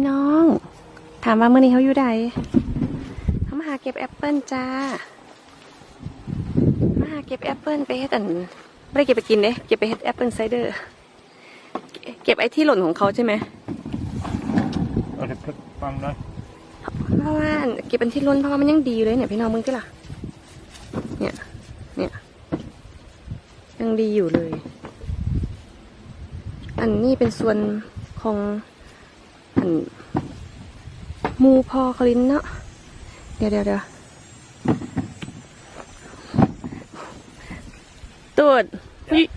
พี่น้อง ถามว่าเมื่อนี้เขาอยู่ใดเขามาหาเก็บแอปเปิลจ้า มาหาเก็บแอปเปิลไปเฮ็ดอันไม่ได้เก็บไปกินเด้เก็บไปเฮ็ดแอปเปิลไซเดอร์ เก็บไอ้ที่หล่นของเขาใช่ไหมเอาเดี๋ยวฟังหน่อยเพราะว่าเก็บเป็นที่ล้นเพราะว่ามันยังดีอยู่เลยเนี่ยพี่น้องมึงที่ล่ะ เนี่ย เนี่ย ยังดีอยู่เลย อันนี้เป็นส่วนของอันห มูพอคลินเนาะเดี๋ยวเดี๋ยวเดี๋ยวตูด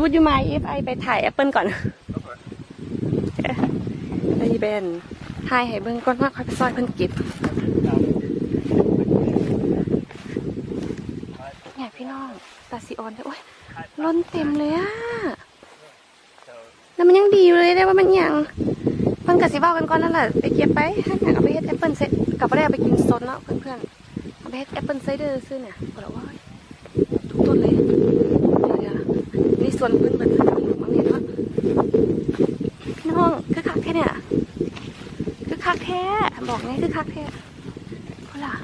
would you mind if I ไปถ่ายแอปเปิลก่อนไปเบนถ่ายให้เบิ่งก่อนว่าค่อยไปซอยเพิ่นเก็บเนี่ยพี่น้องตาซีออนเลยโอ้ยล้นเต็มเลยอะแล้วมันยังดีอยู่เลยได้ว่ามันยังเพิ่นกับสิบ้ากันก่อนนั่นแหละไปเก็บไปให้อยากเอาไปเฮ็ดแอปเปิลเซกลับไปได้ไปกินสดเนาะเพื่อนๆเอาไปเฮ็ดแอปเปิลไซเดอร์ซื้อเนี่ยก็แล้วว่าทุกต้นเลยเดี๋ยวนี่ส่วนเพิ่นเบิดบางเนี่ยเนาะพี่น้องคือคักแค่เนี่ยคือคักแท้บอกไงคือคักแท้เพราะล่ะ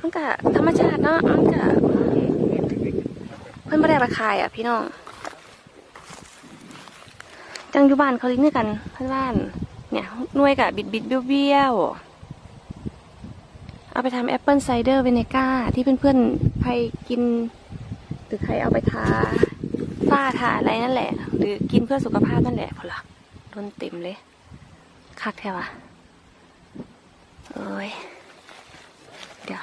มันก็ธรรมชาติเนาะมันก็เพื่อนไม่ได้มาขายอะพี่น้อง จังอยู่บ้านเขาลิ้นด้วยกันเพื่อนบ้าน เนี่ยหน่วยกับบิดบิดเบี้ยวเบี้ยวเอาไปทำแอปเปิลไซเดอร์เวเนก้าที่เพื่อนๆใครกิน หรือใครเอาไปทาฝ้าทาอะไรนั่นแหละ หรือกินเพื่อสุขภาพนั่นแหละพอละโดนเต็มเลย คักแท้วะเอ้ย เดี๋ยว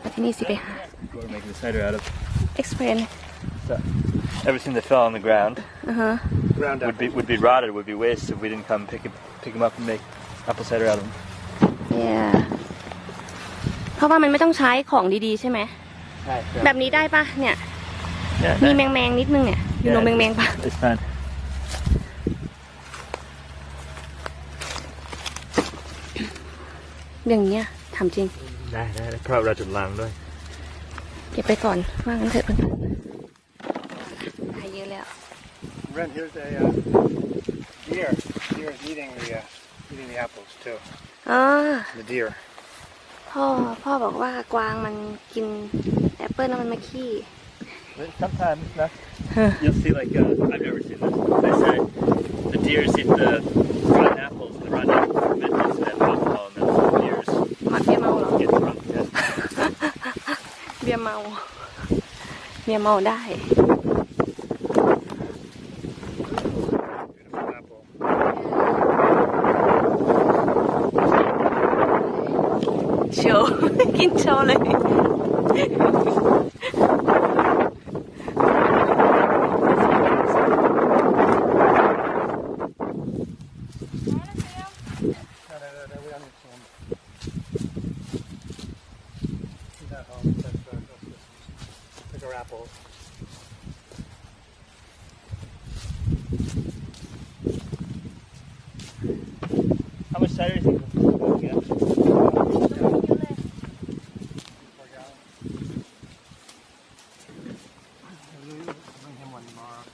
แล้วที่นี่สิไปหา What we're making the cider out of. explain So, everything that fell on the ground อือฮะ would be would be rotted, would be waste if we didn't come pick it, pick them up and make apple cider out of them. yeah เพราะว่ามันไม่ต้องใช้ของดีๆใช่ไหมแบบนี้ได้ปะเนี่ย Yeah, มี yeah. แมงแมงๆนิดนึงเนี่ยอยู่นมแมงแมงๆปะ It's fine. อย่างเนี้ยถามจริง ได้ได้ได้เพราะเราจุดล้างด้วย เก็บไปก่อนว่างั้นเถอะเพื่อน Ren, here's a uh, deer. Deer is eating the uh, eating the apples too. อ๋อ The deer. พ่อ พ่อบอกว่ากวางมันกินแอปเปิลแล้วมันมาขี้ But Sometimes, no, you'll see like uh, I've never seen this. They say the deers eat the rotten apples, and the rotten apples ferment into that alcohol, and then the deers หมัดเบียร์เมาเหรอ get drunk. Yeah. เบียร์เมา เบียร์เมาได้ Beautiful pick her apples. How much cider do you think we'll get? Four gallons. We'll Bring him one tomorrow.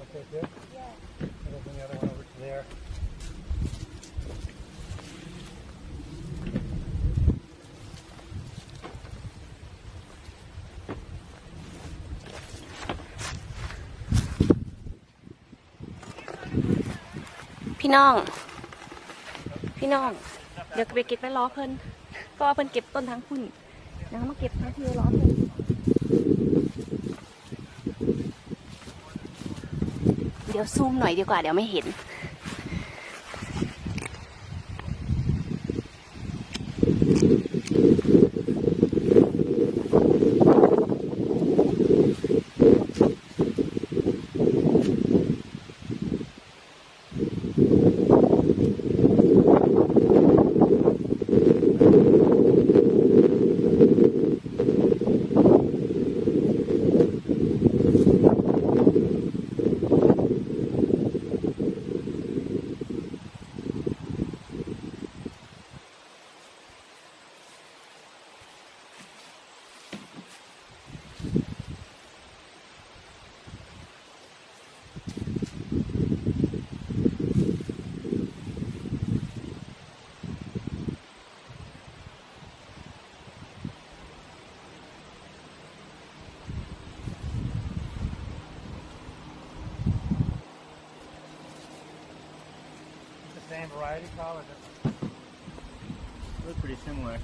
Okay, good? Yeah. We'll bring the other one over to there. พี่น้อง พี่น้อง เดี๋ยวไปเก็บไปล้อเพิ่นก็ว่าเพิ่นเก็บต้นทั้งพุ่นแล้วมาเก็บทั้งที่ล้อเพิ่นเดี๋ยวซูมหน่อยดีกว่าเดี๋ยวไม่เห็น variety collar. They're pretty similar.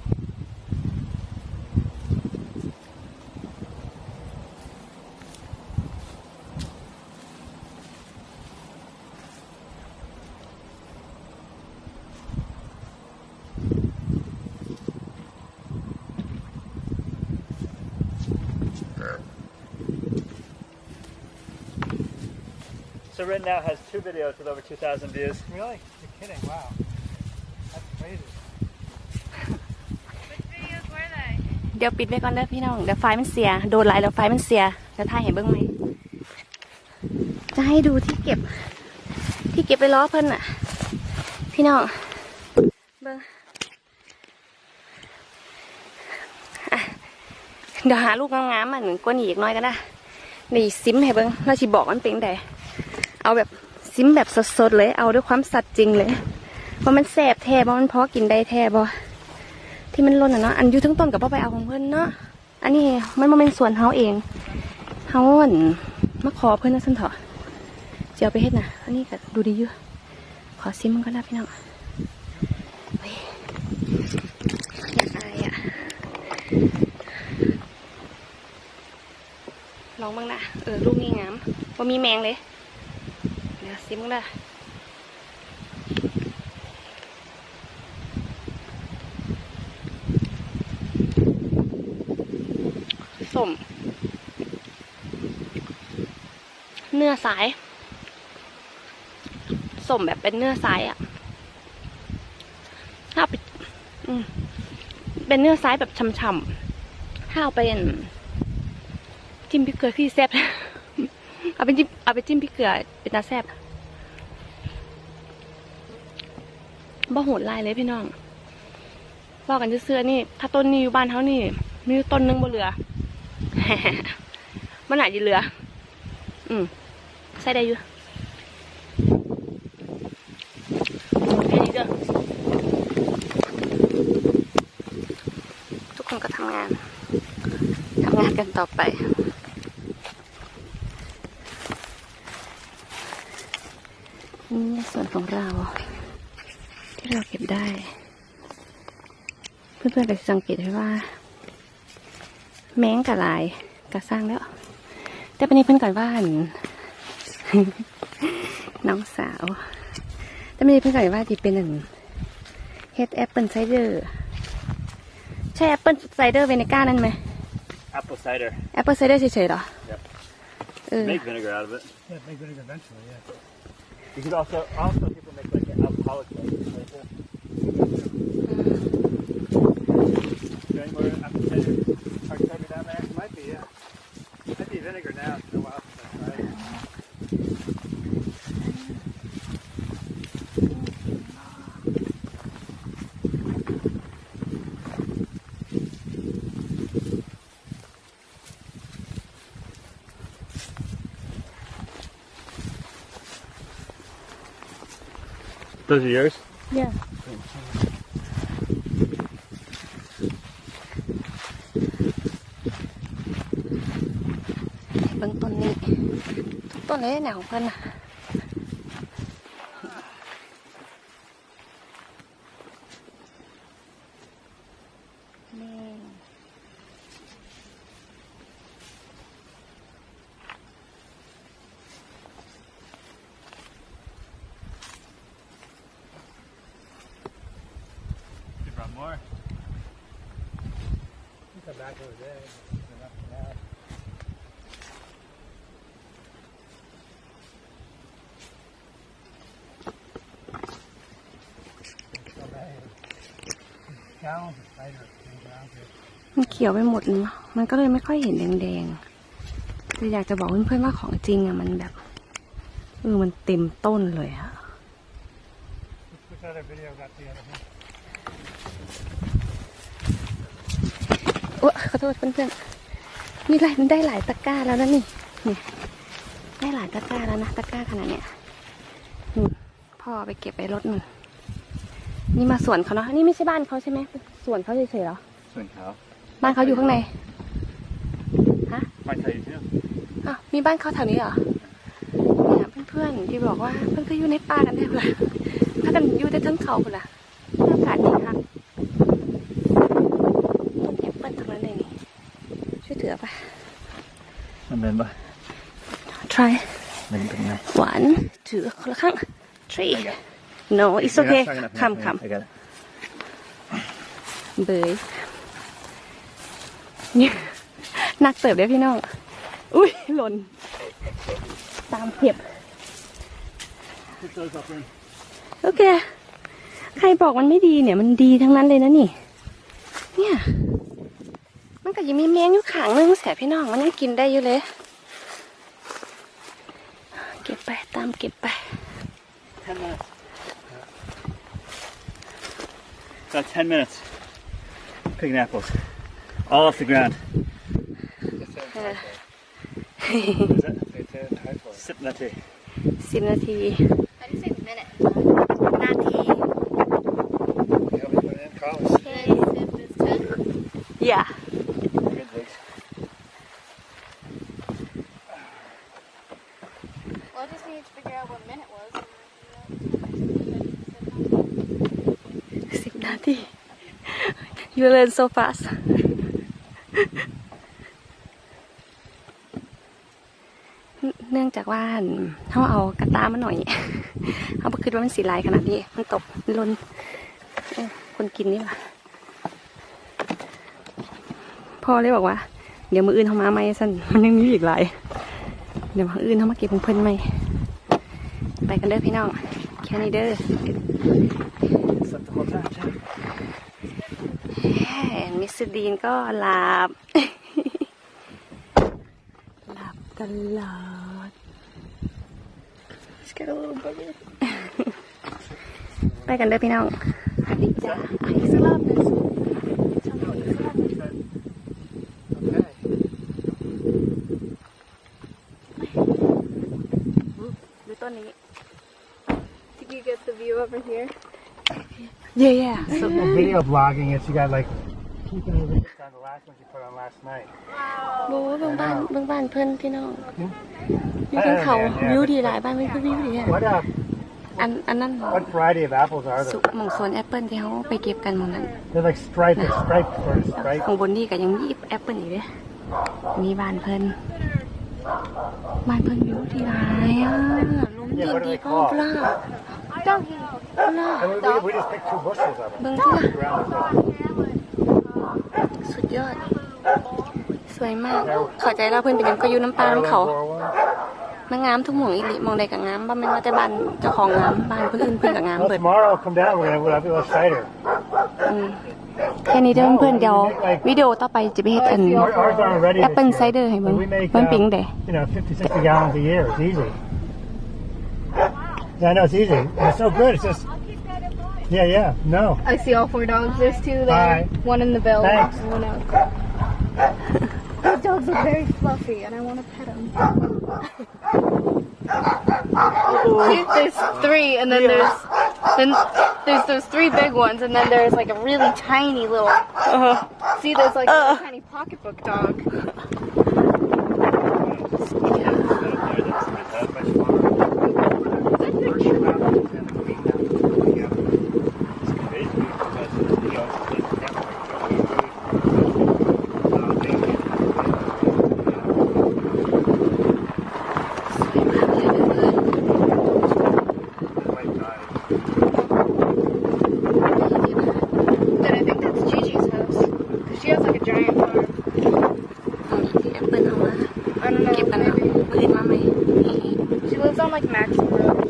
So Red now has two videos with over 2,000 views. really? You're kidding? Wow, that's crazy. เดี๋ยวปิดไว้ก่อนเด้อพี่น้อง เดี๋ยวไฟมันเสีย โดนไลน์แล้วไฟมันเสียเดี๋ยวถ่ายเห็นเบิ้งไหม จะให้ดูที่เก็บ ที่เก็บไปล้อเพิ่นอะ พี่น้อง เบิ้งอะเดี๋ยวหาลูกงามๆมาหนึ่งกว่านี้อีกน้อยก็ได้นี่ซิมให้เบิ้งเราชิบอกมันเป็นได เอาแบบซิมแบบสดๆเลย เอาด้วยความสัตย์จริงเลยว่ามันแสบแท้บ่มันพอกินได้แท้บ่ที่มันหล่นอะเนาะอันอยู่ทั้งต้นกับพ่อไปเอาของเพิ่อนเนาะอันนี้มันบ่เป็นสวนเฮาเองเฮาอั่นมาขอเพิ่อนนะซั่นเถอะเจะเอาไปเฮ็ดนะอันนี้ก็ดูดีอยู่ขอซิมมันก็ได้พี่น้องเฮ้ยอยากอายอะลองบ้างนะเออลูกนี่งามว่ามีแมงเลย ซิมมึงได้สมเนื้อสายสมแบบเป็นเนื้อสายอะถ้าเอาไปเป็นเนื้อสายแบบช่ำๆถ้าเอาไปอั่นจิ้มพริกเกลือคือแซ่บเอาไปจิ้มเอาไปจิ้มพริกเกลือเป็นตาแซ่บ บ่โหดลายเลยพี่น้องบอกกันเสื้อนี่ ถ้าต้นนี้อยู่บ้านเขานี่ มีต้นหนึงบนเรือมันอาจจะเหลือ อืมใส่ได้อยู่แค่นี้เด้อทุกคนก็ทำงานทำงานกันต่อไป นี่ในส่วนของเรา ที่เราเก็บได้ เพื่อนๆก็จะสังเกตได้ว่า แม้งกับลายกระสร้างแล้ว แต่ปันนี้เพื่อนก่อนว่าอั่นน้องสาว แต่ไม่ได้เพื่อนก่อนว่าที่เป็นอันเฮดแอปเปิลไซเดอร์ใช่แอปเปิลไซเดอร์เวนิก้านั่นไหม Apple cider. แอปเปิลไซเดอร์เฉยๆเหรอ Yep. เออ Make vinegar out of it. Yeah, make vinegar eventually. Yeah. You could also also people make like an alcoholic drink. Like that. Is there any more apple cider? Down there? Might be. Yeah. Might be vinegar now. It's been a while since I tried it. Those are yours. Yeah. บื้องต้นนี้ทุกต้นเลยแนวของเพื่อนนะนี่ You brought more. You come back over there. มันเขียวไปหมดเนะมันก็เลยไม่ค่อยเห็นแดงๆคืออยากจะบอกเพื่อนๆว่าของจริงอะมันแบบเออมันเต็มต้นเลยอะโอ้ขอโทษเพื่อนๆนี่ไล่มันได้หลายตะกร้าแล้วนะนี่นี่ได้หลายตะกร้าแล้วนะตะกร้าขนาดเนี้ยพ่อไปเก็บไปรถนู่น นี่มาสวนเขาเนาะนี่ไม่ใช่บ้านเขาใช่ไหมสวนเขาเฉยๆเหรอ Swing cow. บ้านเขาอยู่ข้างใน Might tell you too. อ้าวมีบ้านเขาแถวนี้เหรอเนี่ยเพื่อนๆที่บอกว่าเพื่อนก็อยู่ในป่ากันแทบเลยถ้ากันอยู่ได้ทั้งเขาพุ่นล่ะอากาศดีครับต้นแอปเปิ้ลทั้งนั้นเลยนี่ช่วยถือปะ Remember. try Remember now. one two คนละข้าง three no it's okay คำค I got it. ำเบยนี่นักเติบเด้อพี่น้อง อุ้ยหล่น ตามเก็บ Put those up in. โอเค ใครบอกมันไม่ดีเนี่ย มันดีทั้งนั้นเลยนะนี่ เนี่ย มันก็ยังมีแมงอยู่ขางนึงแสบพี่น้อง มันยังกินได้อยู่เลย เก็บไป ตามเก็บไป Ten About ten minutes. Picking apples. All off the ground. Just said Yeah. typo. Is that They said typo. sipping that tea? สิบนาที How do you say minute? นาที Yeah, we put it in college. Ten sip is ten. อย่า Good Luke. Well, I just need to figure out what minute was. สิบนาที you learn so fast เนื่องจากว่าเขาเอากระตามาหน่อย เขาบอกคิดว่ามันสีลายขนาดนี้ มันตกมันหลนคนกินนี่ว่าพ่อเลยบอกว่า เดี๋ยวมืออื่นเขามาไหมสันมันยังมีอีกหลาย เดี๋ยวมืออื่นเขามาเก็บของเพิ่นไหมไปกันเด้อพี่น้อง แค่นี้เด้อ Slept the whole time, Jack. แหมมิ สเตอร์ดีนก็หลับ หลับตลอด Just get a little booger. ไปกันเด้อพี่น้องสวัสดีจ้าอะอีกสักรอบหนึงชอบอีกสักรอบหนึง Okay. ดูต้นนี้ Did you get the view over here? เย่เย่ So the video blogging is you got like keeping it on the last one you put on last night. โบ้เบื้องบ้านเบื้องบ้านเพื่อนพี่น้อง Hmm? อยู่บนเขาเออเนี่ยวิวดีหลายบ้านเพื่อนวิวดีอะ What uh อันอันนั้น what variety of apples are สุ there? หมองสวนแอปเปิลที่เขาไปเก็บกันหมองนั้น They're like striped, they're striped first, right? ข้างบนนี่ก็ยังมีแอปเปิลอีกเลยมีบ้านเพิ่นบ้านเพิ่นวิวดีหลายอะลมเย็นดีก็ปลาเจ้าฮีปลา And we, we, we just picked two bushels of them. เบิ่งที่ละ Around the สุดยอด สวยมากเข้าใจแล้วเพื่อนเป็นหยังก็อยู่น้ำปลาน้ำเขามันงามทุกหม่องอีหลีมองใดก็งามบ้านไม่ว่าแต่บ้านเจ้าของงามบ้านคนอื่นเพื่อนก็งาม Well, เบิด tomorrow I'll come down. We're gonna we'll have a little cider. อืมแค่นี้เด้อเพื่อนๆเดี๋ยววิดีโอต่อไปจะไปเฮ็ดอัน Our- Ours aren't ready. แอป this เปิล year. ไซเดอร์ให้เบิ่ง But we make มันปิง uh, เด้ you know 50, 60 gallons a year. It's easy. Yeah, I know it's easy. It's so good. It's just yeah, yeah. No. I see all four dogs. There's two there. Bye. One in the bell. Thanks. One out. Those dogs look very fluffy, and I want to pet them. Oh. There's three, and then there's then there's those three big ones, and then there's like a really tiny little. Uh-huh. See, there's like a uh-uh. tiny pocketbook dog. Then like Maxim Road.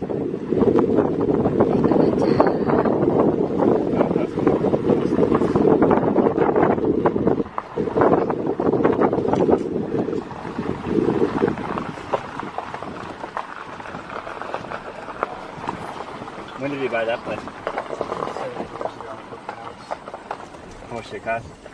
'When did you buy that place? How much did it cost?